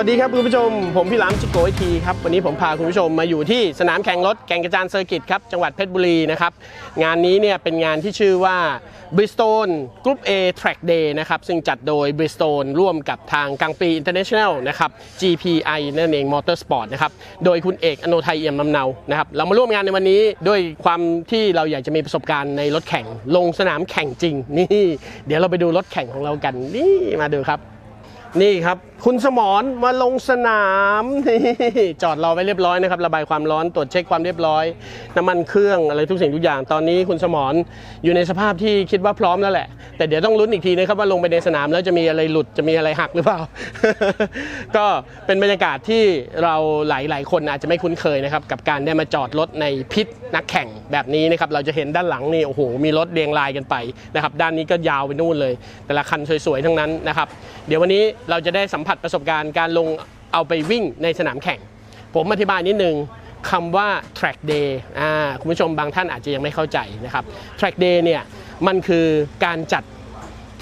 สวัสดีครับคุณผู้ชม ผมพี่ลามจิโกไอทีครับ วันนี้ผมพาคุณผู้ชมมาอยู่ที่สนามแข่งรถแก่งกระจานเซอร์กิตครับ จังหวัดเพชรบุรีนะครับ งานนี้เนี่ยเป็นงานที่ชื่อว่า Bristol Group A Track Day นะครับ ซึ่งจัดโดย Bristol ร่วมกับทางกังปี International นะครับ GPI นั่นเอง Motorsport นะครับ โดยคุณเอกอโนไทยเอี่ยมลำเนานะครับ เรามาร่วมงานในวันนี้ด้วยความที่เราอยากจะมีประสบการณ์ในรถแข่งลงสนามแข่งจริงนี่เดี๋ยวเราไปดูรถแข่งของเรากันนี่มาดูครับ นี่ครับ คุณสมรมาลงสนามนี่จอดรอไว้เรียบร้อยนะครับ ระบายความร้อนตรวจเช็คความเรียบร้อย น้ำมันเครื่องอะไรทุกสิ่งทุกอย่างตอนนี้คุณสมรอยู่ในสภาพที่คิดว่าพร้อมแล้วแหละ แต่เดี๋ยวต้องลุ้นอีกทีนะครับว่าลงไปในสนามแล้วจะมีอะไรหลุดจะมีอะไรหักหรือเปล่า ก็เป็นบรรยากาศที่เราหลาย ๆ คนอาจจะไม่คุ้นเคยนะครับกับการได้มาจอดรถในพิษนักแข่งแบบนี้นะครับเราจะเห็นด้านหลังนี่โอ้โหมีรถเรียงรายกันไปนะครับด้านนี้ก็ยาวไปนู่นเลย แต่ละคันสวยๆทั้งนั้นนะครับ เดี๋ยววันนี้เราจะได้สัมผัสประสบการณ์การลงเอาไปวิ่งในสนามแข่ง ผมอธิบายนิดนึงคำว่า track day คุณผู้ชมบางท่านอาจจะยังไม่เข้าใจนะครับ track day เนี่ยมันคือการจัด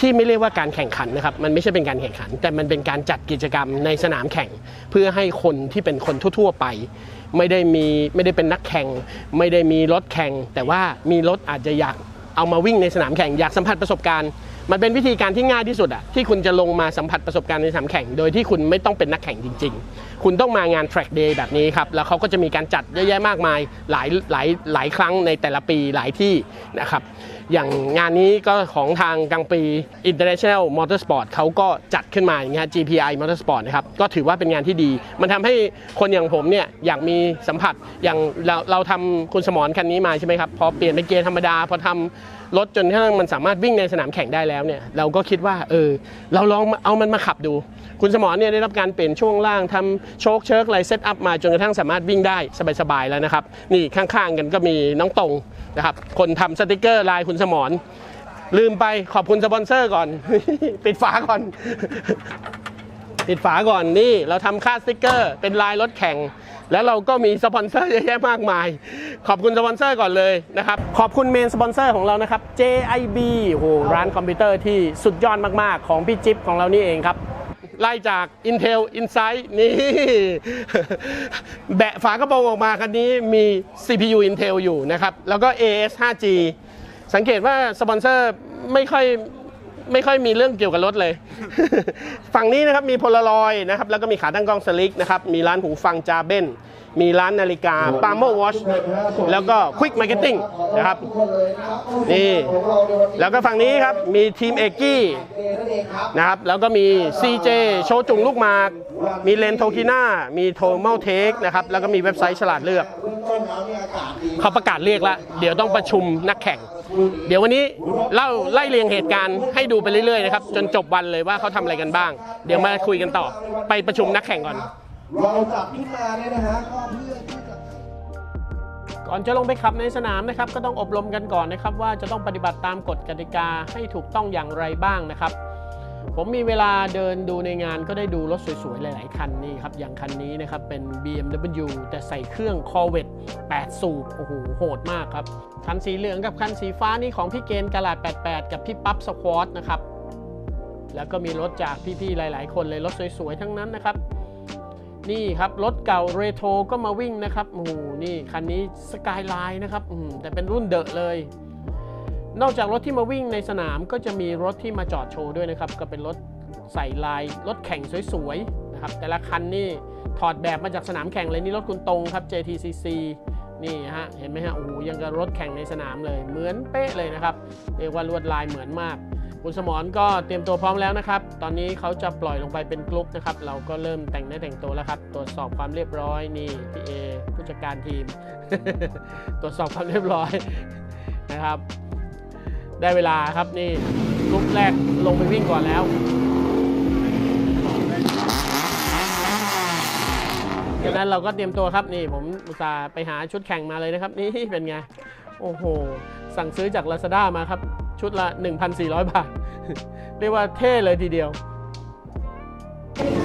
ที่ไม่เรียกว่าการแข่งขันนะครับ มันไม่ใช่เป็นการแข่งขัน แต่มันเป็นการจัดกิจกรรมในสนามแข่ง เพื่อให้คนที่เป็นคนทั่ว ๆ ไป ไม่ได้มีไม่ได้เป็นนักแข่ง ไม่ได้มีรถแข่ง แต่ว่ามีรถอาจจะอยากเอามาวิ่งในสนามแข่ง อยากสัมผัสประสบการณ์ มันเป็นวิธีการที่ง่ายที่สุดอะที่คุณจะลงมาสัมผัสประสบการณ์ในสนามแข่ง โดยที่คุณไม่ต้องเป็นนักแข่งจริง ๆ คุณต้องมางาน track day แบบนี้ครับ แล้วเขาก็จะมีการจัดเยอะแยะมากมายหลายหลายหลายครั้งในแต่ละปีหลายที่นะครับ อย่างงานนี้ก็ของทางกังปี International Motorsport เขาก็จัดขึ้นมาอย่างเงี้ย GPI Motorsport นะครับ ก็ถือว่าเป็นงานที่ดี มันทำให้คนอย่างผมเนี่ยอยากมีสัมผัสอย่างเราเราทำคุณสมรคันนี้มาใช่ไหมครับ พอเปลี่ยนเป็นเกียร์ธรรมดาพอทำ รถจนกระทั่งมันสามารถวิ่งในสนามแข่งได้แล้วเนี่ยเราก็คิดว่าเออเราลองเอามันมาขับดู คุณสมรเนี่ยได้รับการเปลี่ยนช่วงล่างทำโชคเชิร์กอะไรเซตอัพมาจนกระทั่งสามารถวิ่งได้สบายๆแล้วนะครับนี่ข้างๆกันก็มีน้องตรงนะครับคนทำสติกเกอร์ลายคุณสมรลืมไปขอบคุณสปอนเซอร์ก่อน ปิดฝาก่อนปิดฝาก่อนนี่เราทำค่าสติกเกอร์ เป็นลายรถแข่ง แล้วเราก็มีสปอนเซอร์เยอะแยะมากมาย ขอบคุณสปอนเซอร์ก่อนเลยนะครับ ขอบคุณเมนสปอนเซอร์ของเรานะครับ JIB โอ้โหร้านคอมพิวเตอร์ที่สุดยอดมากๆ ของพี่จิ๊บของเรานี่เองครับไล่จาก Intel Insight นี่ แบะฝากระโปรงออกมาคันนี้มี CPU Intel อยู่นะครับ แล้วก็ AS 5G สังเกตว่าสปอนเซอร์ไม่ค่อย ไม่ค่อยมีเรื่องเกี่ยวกับรถเลย ฝั่งนี้นะครับมีโพลารอยนะครับแล้วก็มีขาตั้งกล้องสลิกนะครับมีร้านหูฟังจาเบน มีร้านนาฬิกาปาโมวอชแล้วก็ควิกมาร์เก็ตติ้งนะครับนี่แล้วก็ฝั่งนี้ครับมีทีมเอกกี้นะครับแล้วก็มี CJ โชว์จุงลูกมาก มีเลนโทคิน่ามีโทเมลเทคนะครับแล้วก็มีเว็บไซต์ฉลาดเลือกเขาประกาศเรียกแล้วเดี๋ยวต้องประชุมนักแข่ง เดี๋ยววันนี้เล่าไล่เรียงเหตุการณ์ให้ดูไปเรื่อยๆนะครับจนจบวันเลยว่าเขาทำอะไรกันบ้าง เดี๋ยวมาคุยกันต่อไปประชุมนักแข่งก่อน เราจับขึ้นมาเนี่ยนะฮะก็เพื่อที่จะ ก่อนจะลงไปขับในสนามนะครับ ก็ต้องอบรมกันก่อนนะครับ ว่าจะต้องปฏิบัติตามกฎกติกาให้ถูกต้องอย่างไรบ้างนะครับ ผมมีเวลาเดินดูในงานก็ได้ดูรถสวยๆ หลายๆ คันนี่ครับ อย่างคันนี้นะครับ เป็น BMW แต่ใส่เครื่อง Corvette 8 สูบ โอ้โห โหดมากครับ คันสีเหลืองกับคันสีฟ้านี่ของพี่เกณฑ์กาลาด 88 กับพี่ปั๊บสควอตนะครับ แล้วก็มีรถจากพี่ๆ หลาย ๆ คนเลยรถสวยๆ ทั้งนั้นนะครับ นี่ครับ รถเก่าเรโทรก็มาวิ่งนะครับโอ้โหนี่คันนี้สกายไลน์นะครับแต่เป็นรุ่นเดอะเลย นอกจากรถที่มาวิ่งในสนามก็จะมีรถที่มาจอดโชว์ด้วยนะครับ ก็เป็นรถใส่ลายรถแข่งสวยๆนะครับ แต่ละคันนี่ถอดแบบมาจากสนามแข่งเลยนี่รถคุณตรงครับ JTCC นี่ฮะเห็นไหมฮะโอ้โหยังกับรถแข่งในสนามเลย เหมือนเป๊ะเลยนะครับเรียกว่าลวดลายเหมือนมาก คุณสมรก็เตรียมตัวพร้อมแล้วนะครับ ตอนนี้เขาจะปล่อยลงไปเป็นกลุ่มนะครับ เราก็เริ่มแต่งเนื้อแต่งตัวแล้วครับ ตรวจสอบความเรียบร้อยนี่พี่เอผู้จัดการทีม ตรวจสอบความเรียบร้อยนะครับ ได้เวลาครับนี่กลุ่มแรกลงไปวิ่งก่อนแล้วจากนั้นเราก็เตรียมตัวครับนี่ผมอุตส่าห์ไปหาชุดแข่งมาเลยนะครับ นี่เป็นไง โอ้โห สั่งซื้อจาก Lazada มาครับ ชุดละ 1,400 บาท เรียกว่าเท่เลยทีเดียว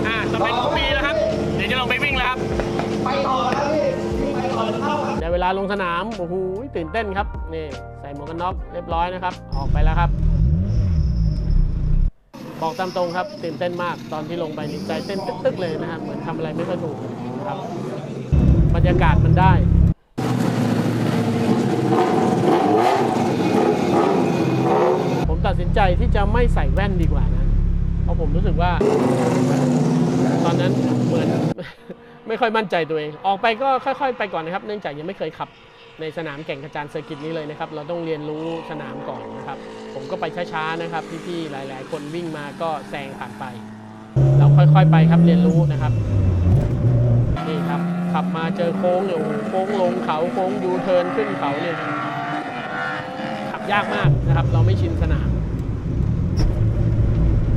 อ่าต่อไปทุกปีแล้วครับ เดี๋ยวจะลงไปวิ่งแล้วครับ ไปต่อแล้วพี่พี่ไปต่อจะเข้าได้เวลาลงสนาม โอ้โห ตื่นเต้นครับ นี่ใส่หมวกกันน็อกเรียบร้อยนะครับ ออกไปแล้วครับผบอกตามตรงครับ ตื่นเต้นมาก ตอนที่ลงไปนี่ใจเต้นตึกๆเลยนะครับเหมือนทำอะไรไม่ค่อยถูกนะครับ บรรยากาศมันได้ ผม ตัดสินใจที่จะไม่ใส่แว่นดีกว่านะ เพราะผมรู้สึกว่า ตอนนั้นเหมือนไม่ค่อยมั่นใจตัวเอง ออกไปก็ค่อย ๆ ไปก่อนนะครับ เนื่องจากยังไม่เคยขับในสนามแก่งกระจานเซอร์กิตนี้เลยนะครับ เราต้องเรียนรู้สนามก่อนนะครับ ผมก็ไปช้าๆนะครับพี่ๆหลาย ๆ คนวิ่งมาก็แซงผ่านไป เราค่อยๆไปครับเรียนรู้นะครับนี่ครับขับมาเจอโค้งเนี่โอ้โหโค้งลงเขาโค้งยูเทิร์นขึ้นเขาเนี่ยขับยากมากนะครับ เราไม่ชินสนาม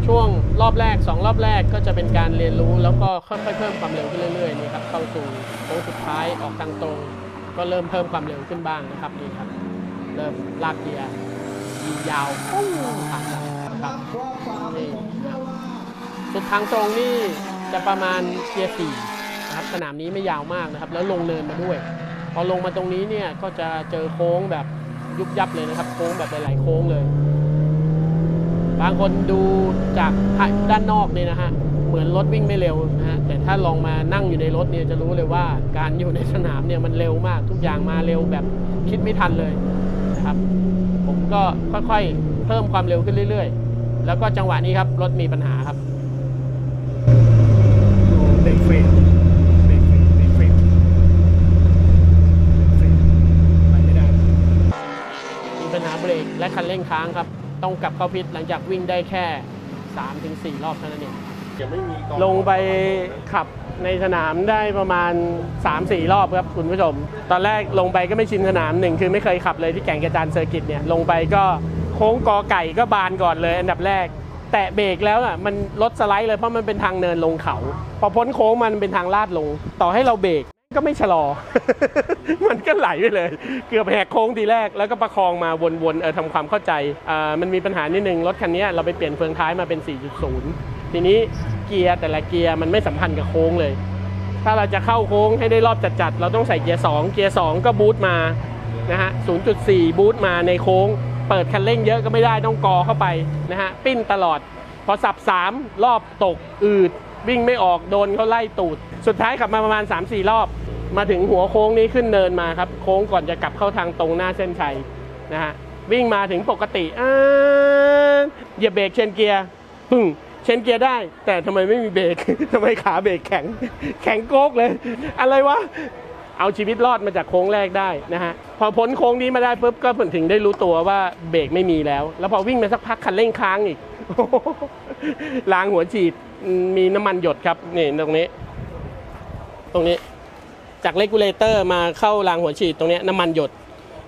ช่วงรอบแรก 2 รอบแรกก็จะเป็นการเรียนรู้ แล้วก็ค่อยๆเพิ่มความเร็วขึ้นเรื่อยๆนี่ครับเข้าสู่โค้งสุดท้ายออกทางตรง ก็เริ่มเพิ่มความเร็วขึ้นบ้างนะครับนี่ครับ เริ่มลากเกียร์ยิงยาวปุ้งผ่านหลังนะครับนี่ครับสุดทางตรงนี่จะประมาณเกียร์สี่นะครับสนามนี้ไม่ยาวมากนะครับ แล้วลงเนินมาด้วย พอลงมาตรงนี้เนี่ยก็จะเจอโค้งแบบยุบยับเลยนะครับ โค้งแบบหลายๆโค้งเลย บางคนดูจากด้านนอกเนี่ยนะฮะเหมือนรถวิ่งไม่เร็วนะฮะแต่ถ้าลองมานั่งอยู่ในรถเนี่ยจะรู้เลยว่าการอยู่ในสนามเนี่ยมันเร็วมาก ทุกอย่างมาเร็วแบบคิดไม่ทันเลยนะครับ ผมก็ค่อยๆ เพิ่มความเร็วขึ้นเรื่อย ๆ แล้วก็จังหวะนี้ครับรถมีปัญหาครับเบรกเฟรมเบรกเฟรมเบรกเฟรมเฟรมไปไม่ได้มีปัญหาเบรกและคันเร่งค้างครับ ต้องกลับเข้าพิษหลังจากวิ่งได้แค่ 3-4 รอบเท่านั้นเองยังไม่มีกองลงไปขับในสนามได้ประมาณ 3-4 รอบครับคุณผู้ชม ตอนแรกลงไปก็ไม่ชินสนามหนึ่งคือไม่เคยขับเลยที่แก่งกระจานเซอร์กิตเนี่ยลงไปก็โค้งกอไก่ก็บานก่อนเลย อันดับแรก แตะเบรกแล้วอะมันรถสไลด์เลยเพราะมันเป็นทางเนินลงเขา พอพ้นโค้งมันเป็นทางลาดลง ต่อให้เราเบรก ก็ไม่ชะลอ มันก็ไหลไปเลย เกือบแหกโค้งทีแรก แล้วก็ประคองมาวนๆเออทำความเข้าใจอ่ามันมีปัญหานิดนึง รถคันนี้เราไปเปลี่ยนเฟืองท้ายมาเป็น 4.0 ทีนี้เกียร์แต่ละเกียร์มันไม่สัมพันธ์กับโค้งเลย ถ้าเราจะเข้าโค้งให้ได้รอบจัดๆ เราต้องใส่เกียร์ 2 เกียร์ 2 ก็บูตมา นะฮะ 0.4 บูตมาในโค้ง เปิดคันเร่งเยอะก็ไม่ได้ต้องกอเข้าไปนะฮะ ปิ้นตลอด พอสับ 3 รอบตกอืดวิ่งไม่ออกโดนเขาไล่ตูด สุดท้ายขับมาประมาณ 3-4 รอบ มาถึงหัวโค้งนี้ขึ้นเนินมาครับ โค้งก่อนจะกลับเข้าทางตรงหน้าเส้นชัยนะฮะวิ่งมาถึงปกติอ่าเหยียบเบรกเชนเกียร์ปึ้งเชนเกียร์ได้ แต่ทำไมไม่มีเบรกทำไมขาเบรกแข็ง แข็งโก๊กเลย อะไรวะเอาชีวิตรอดมาจากโค้งแรกได้นะฮะพอพ้นโค้งนี้มาได้ปุ๊บก็ถึงได้รู้ตัวว่าเบรกไม่มีแล้ว แล้วพอวิ่งไปสักพักคันเร่งค้างอีกล้างหัวฉีดมมีน้ำมันหยดครับนี่ตรงนี้ ตรงนี้ จากเลกูเลเตอร์มาเข้ารางหัวฉีดตรงเนี้ยน้ำมันหยด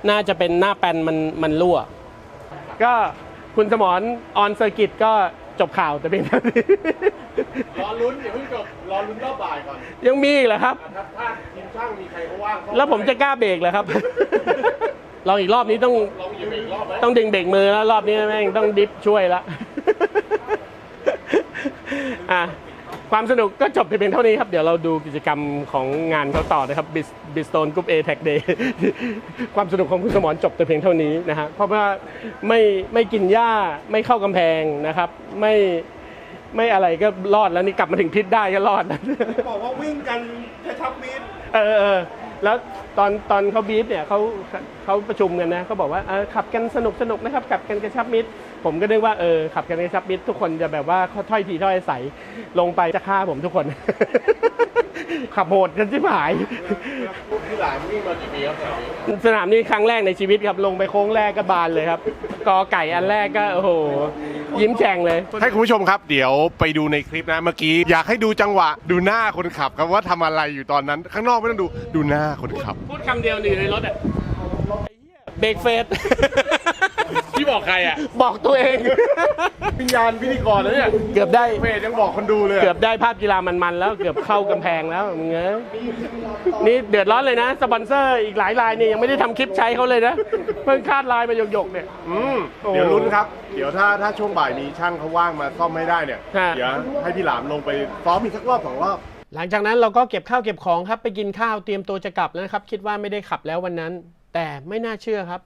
น่าจะเป็นหน้าแปนมันมันรั่ว ก็คุณสมรออนเซอร์กิตก็จบข่าวแต่เพียงเท่านี้รอลุ้นอย่าเพิ่งจบรอลุ้นรอบบ่ายก่อนยังมีอีกเหรอครับถ้าถ้าทีมช่างมีใครเขาว่างเขาแล้วผมจะกล้าเบรกเหรอครับลองอีกรอบนี้ต้องลองอยู่อีกรอบไหมต้องดึงเบรกมือแล้วรอบนี้แม่งต้องดิฟช่วยละอะ ความสนุกก็จบไปเพียงเท่านี้ครับ เดี๋ยวเราดูกิจกรรมของงานเขาต่อนะครับบิสโตนกรุ๊ปเอแท็กเดย์ความสนุกของคุณสมรจบแต่เพียงเท่านี้นะฮะเพราะว่าไม่ไม่กินหญ้าไม่เข้ากำแพงนะครับไม่ไม่อะไรก็รอดแล้วนี่กลับมาถึงพิษได้ก็รอดบอกว่าวิ่งกันกระชับมิตร เออเออ แล้วตอนตอนเขาบีฟเนี่ยเขาเขาประชุมกันนะเขาบอกว่าเออขับกันสนุกสนุกนะครับขับกันกระชับมิตร ผมก็นึกว่าเออขับกันกระชับมิตร ทุกคนจะแบบว่าถ้อยทีถ้อยอาศัยลงไปจะฆ่าผมทุกคน ขับโหดกันชิบหายที่หลานวิ่งมากี่ปีครับสนามนี้ครั้งแรกในชีวิตครับลงไปโค้งแรกก็บานเลยครับกอไก่อันแรกก็โอ้โห ยิ้มแฉ่งเลย ให้คุณผู้ชมครับเดี๋ยวไปดูในคลิปนะเมื่อกี้ อยากให้ดูจังหวะ ดูหน้าคนขับครับว่าทำอะไรอยู่ตอนนั้น ข้างนอกไม่ต้องดูดูหน้าคนขับ พูดคำเดียวหนึ่งในรถอะเบรกเฟส ที่บอกใครอะ บอกตัวเอง วิญญาณพิธีกรแล้วเนี่ยเกือบได้เฟสยังบอกคนดูเลยเกือบได้ภาพกีฬามันๆแล้วเกือบเข้ากำแพงแล้วมึงเอ้ยนี่เดือดร้อนเลยนะ สปอนเซอร์อีกหลายรายเนี่ยยังไม่ได้ทำคลิปใช้เขาเลยนะ เพิ่งคาดลายมาหยกๆเนี่ย อืมโอ้เดี๋ยวลุ้นครับ เดี๋ยวถ้าถ้าช่วงบ่ายมีช่างเขาว่างมาซ่อมให้ได้เนี่ย ฮะ เดี๋ยวให้พี่หลามลงไปซ้อมอีกสักรอบสองรอบ หลังจากนั้นเราก็เก็บข้าวเก็บของครับไปกินข้าวเตรียมตัวจะกลับแล้วนะครับ คิดว่าไม่ได้ขับแล้ววันนั้น แต่ไม่น่าเชื่อครับ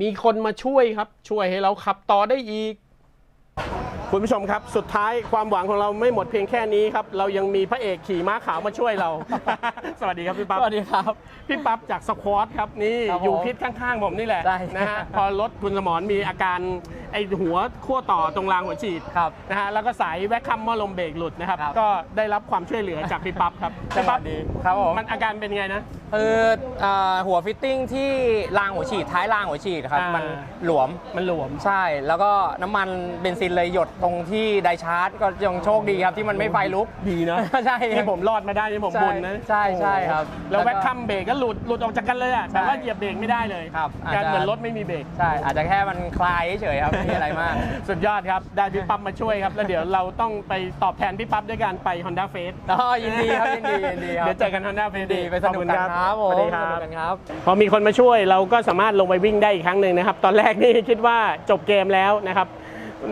มีคนมาช่วยครับ ช่วยให้เราขับต่อได้อีก คคุณผู้ชมครับ สุดท้ายความหวังของเราไม่หมดเพียงแค่นี้ครับ เรายังมีพระเอกขี่ม้าขาวมาช่วยเรา สวัสดีครับพี่ปั๊บ สวัสดีครับ พี่ปั๊บจากสควอตครับนี่ครับผมอยู่พิษข้างๆผมนี่แหละใช่นะฮะพอรถคุณสมรมีอาการไอหัวขั้วต่อตรงรางหัวฉีดครับ นะฮะแล้วก็สายแวคคัมหม้อลมเบรกหลุดนะครับ ครับ ก็ได้รับความช่วยเหลือจากพี่ปั๊บครับพี่ปั๊บสวัสดีครับผมมันอาการเป็นไงนะ คืออ่าหัวฟิตติ้งที่รางหัวฉีดท้ายรางหัวฉีดครับ อ่ามั มันหลวม มันหลวม ใช่ แล้วก็น้ำมันเบนซินเลยหยดตรงที่ไดชาร์จก็ยังโชคดีครับที่มันไม่ไฟลุก ดีนะ ใช่ที่ผมรอดมาได้นี่ผมใช่บุญนะใช่ใช่ครับ แล้วแล้วก็แวคคัมเบรกก็หลุดหลุดออกจากกันเลยอะใช่แต่ว่าเหยียบเบรกไม่ได้เลยครับอาจการจะ เหมือนรถไม่มีเบรก ใช่อาจจะแค่มันคลายเฉยๆครับไม่มีอะไรมาก สุดยอดครับ ได้พี่ปั๊บมาช่วยครับ แล้วเดี๋ยวเราต้องไปตอบแทนพี่ปั๊บด้วยการไป Honda f a c e อ๋อยินดีครับยินดียินดีครับ เดี๋ยวเจอกัน Honda f a c e ดีไปสนุกกันครับผมสวัสดีคสรันุบ กกันครับ พอมีคนมาช่วยเราก็สามารถลงไปวิ่งได้อีกครั้งหนึ่งนะครับ ตอนแรกนี่คิดว่าจบเกมแล้วนะครับ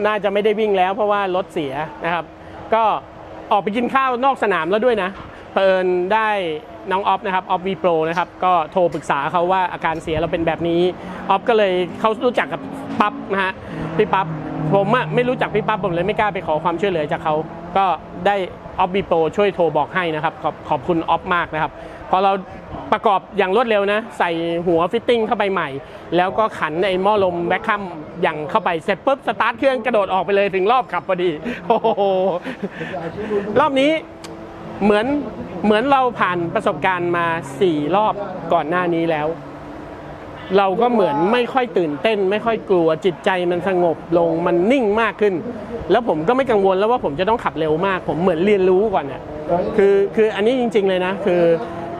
น่าจะไม่ได้วิ่งแล้ว เพราะว่ารถเสียนะครับ ก็ออกไปกินข้าวนอกสนามแล้วด้วยนะเพินได้น้องออฟนะครับออฟวีโปรนะครับก็โทรปรึกษาเขาว่าอาการเสียเราเป็นแบบนี้ออฟก็เลยเขารู้จักกับปั๊บนะฮะพี่ปั๊บผมอะไม่รู้จักพี่ปั๊บผมเลยไม่กล้าไปขอความช่วยเหลือจากเขาก็ได้ออฟวีโปรช่วยโทรบอกให้นะครับ ขอบขอบคุณออฟมากนะครับพอเรา ประกอบอย่างรวดเร็วนะ ใส่หัวฟิตติ้งเข้าไปใหม่ แล้วก็ขันไอ้หม้อลมแวคคัมอย่างเข้าไปเสร็จปุ๊บสตาร์ทเครื่องกระโดดออกไปเลยถึงรอบขับพอดีโอ้โหรอบนี้เหมือนเหมือนเราผ่านประสบการณ์มา 4 รอบก่อนหน้านี้แล้ว เราก็เหมือนไม่ค่อยตื่นเต้น ไม่ค่อยกลัวจิตใจมันสงบลงมันนิ่งมากขึ้น แล้วผมก็ไม่กังวลแล้วว่าผมจะต้องขับเร็วมาก ผมเหมือนเรียนรู้ก่อนเนี่ยคือคืออันนี้จริง ๆเลยนะ คือ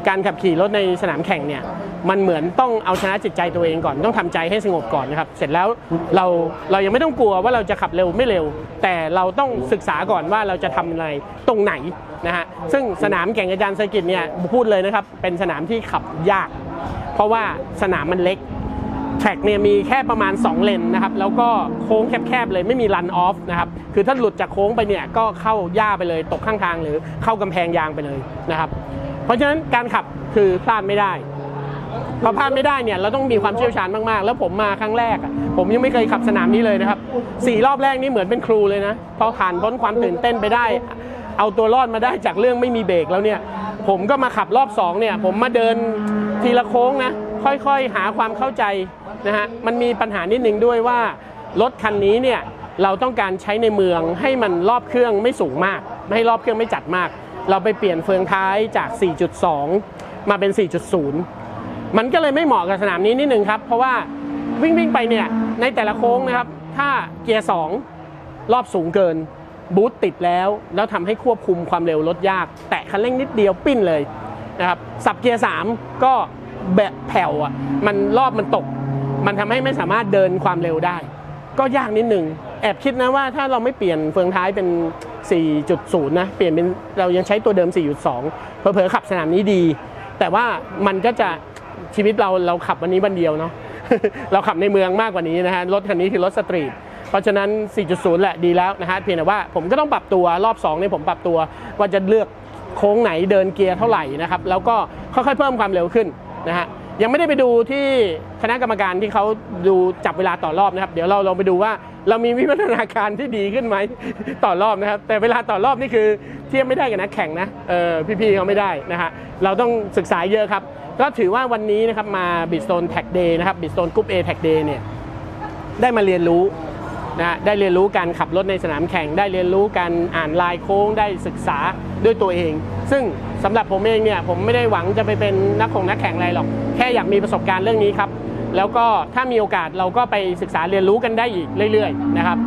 การขับขี่รถในสนามแข่งเนี่ยมันเหมือนต้องเอาชนะจิตใจตัวเองก่อนต้องทำใจให้สงบก่อนนะครับเสร็จแล้วเราเรายังไม่ต้องกลัวว่าเราจะขับเร็วไม่เร็ว แต่เราต้องศึกษาก่อนว่าเราจะทำอะไรตรงไหนนะฮะซึ่งสนามแข่งอาจารย์เซอร์กิตเนี่ยพูดเลยนะครับเป็นสนามที่ขับยาก เพราะว่าสนามมันเล็กแทร็กเนี่ยมีแค่ประมาณ 2 เลนนะครับ แล้วก็โค้งแคบๆเลยไม่มีรันออฟนะครับ คือถ้าหลุดจากโค้งไปเนี่ยก็เข้าหญ้าไปเลย ตกข้างทางหรือเข้ากำแพงยางไปเลยนะครับ เพราะฉะนั้นการขับคือพลาดไม่ได้พอพลาดไม่ได้เนี่ยเราต้องมีความเชี่ยวชาญมากๆ แล้วผมมาครั้งแรกผมยังไม่เคยขับสนามนี้เลยนะครับสี่รอบแรกนี่เหมือนเป็นครูเลยนะพอผ่านพ้นความตื่นเต้นไปได้ เอาตัวรอดมาได้จากเรื่องไม่มีเบรกแล้วเนี่ย ผมก็มาขับรอบสองเนี่ย ผมมาเดินทีละโค้งนะ ค่อยๆหาความเข้าใจนะฮะมันมีปัญหานิดนึงด้วยว่ารถคันนี้เนี่ยเราต้องการใช้ในเมืองให้มันรอบเครื่องไม่สูงมาก ไม่ให้รอบเครื่องไม่จัดมาก เราไปเปลี่ยนเฟืองท้ายจาก 4.2 มาเป็น 4.0 มันก็เลยไม่เหมาะกับสนามนี้นิดนึงครับ เพราะว่าวิ่งวิ่งไปเนี่ยในแต่ละโค้งนะครับ ถ้าเกียร์ 2 รอบสูงเกิน บูตติดแล้ว แล้วทำให้ควบคุมความเร็วลดยาก แตะคันเร่งนิดเดียวปิ้นเลยนะครับ สับเกียร์ 3 ก็แบบแผ่วอะ มันรอบมันตก มันทำให้ไม่สามารถเดินความเร็วได้ ก็ยากนิดนึง แอบคิดนะว่าถ้าเราไม่เปลี่ยนเฟืองท้ายเป็น 4.0 นะ เปลี่ยนเป็นเรายังใช้ตัวเดิม 4.2 เผลอๆขับสนามนี้ดี แต่ว่ามันก็จะชีวิตเราเราขับวันนี้วันเดียวเนาะเราขับในเมืองมากกว่านี้นะฮะรถคันนี้คือรถสตรีทเพราะฉะนั้น 4.0 แหละดีแล้วนะฮะเพียงแต่ว่าผมก็ต้องปรับตัวรอบ2เนี่ยผมปรับตัวว่าจะเลือกโค้งไหนเดินเกียร์เท่าไหร่นะครับแล้วก็ค่อยๆเพิ่มความเร็วขึ้นนะฮะยังไม่ได้ไปดูที่คณะกรรมการที่เขาดูจับเวลาต่อรอบนะครับ เดี๋ยวเราลองไปดูว่า เรามีวิวัฒนาการที่ดีขึ้นไหมต่อรอบนะครับ แต่เวลาต่อรอบนี่คือเทียบไม่ได้กับนักแข่งนะเออพี่ๆเขาไม่ได้นะฮะเราต้องศึกษาเยอะครับ ก็ถือว่าวันนี้นะครับมาบิสโตนแท็กเดย์นะครับบิสโตนกรุ๊ปเอแท็กเดย์เนี่ยได้มาเรียนรู้นะได้เรียนรู้การขับรถในสนามแข่ง ได้เรียนรู้การอ่านลายโค้งได้ศึกษาด้วยตัวเอง ซึ่งสำหรับผมเองเนี่ยผมไม่ได้หวังจะไปเป็นนักของนักแข่งอะไรหรอกแค่อยากมีประสบการณ์เรื่องนี้ครับ แล้วก็ถ้ามีโอกาสเราก็ไปศึกษาเรียนรู้กันได้อีกเรื่อยๆนะครับ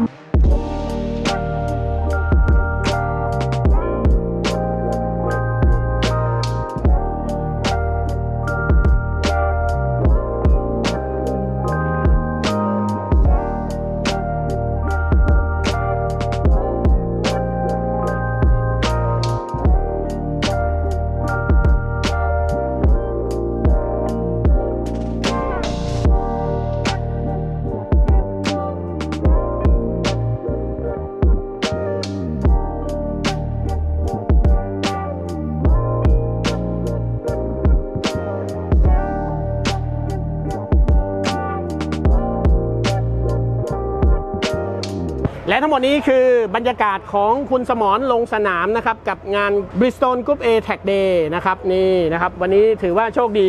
และทั้งหมดนี้คือบรรยากาศของคุณสมรลงสนามนะครับ กับงาน Bristol Group A Tag Day นะครับนี่นะครับ วันนี้ถือว่าโชคดี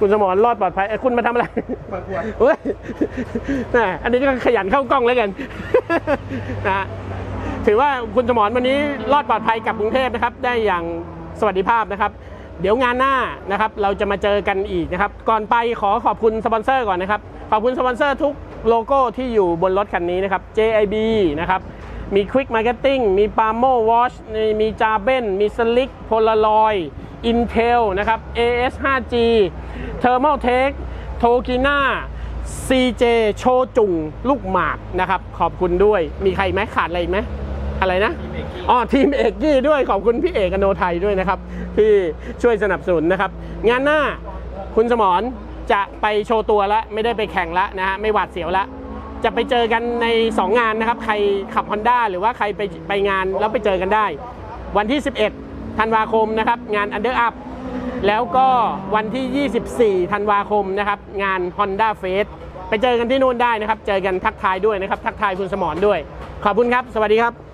คุณสมรรอดปลอดภัยเอ้ยคุณมาทำอะไรประกวดเฮ้ยแหมอันนี้ก็ขยันเข้ากล้องแล้วกัน นะฮะถือว่าคุณสมรวันนี้รอดปลอดภัยกลับกรุงเทพนะครับ ได้อย่างสวัสดิภาพนะครับ เดี๋ยวงานหน้านะครับ เราจะมาเจอกันอีกนะครับ ก่อนไปขอขอบคุณสปอนเซอร์ก่อนนะครับ ขอบคุณสปอนเซอร์ทุก โลโก้ที่อยู่บนรถคันนี้นะครับ JIB นะครับ มี Quick Marketing มี p a m o Watch มี j a b e n มี Slick Polaroid Intel นะครับ AS 5G Thermal Tech Tokina CJ โชจุงลูกหมากนะครับ ขอบคุณด้วย มีใครไหมขาดอะไรอีกไหมอะไรนะอ๋อทีมเอกกี้ด้วยขอบคุณพี่เอกอโนไทยด้วยนะครับ ที่ช่วยสนับสนุนนะครับ งานหน้าคุณสมร จะไปโชว์ตัวแล้วไม่ได้ไปแข่งแล้วนะฮะไม่หวาดเสียวแล้วจะไปเจอกันใน 2 งานนะครับ ใครขับ Honda หรือว่าใครไปไปงานแล้วไปเจอกันได้ วันที่ 11 ธันวาคมนะครับ งาน Under Up แล้วก็วันที่ 24 ธันวาคมนะครับ งาน Honda f a c e ไปเจอกันที่นู่นได้นะครับ เจอกันทักทายด้วยนะครับ ทักทายคุณสมรด้วย ขอบคุณครับ สวัสดีครับ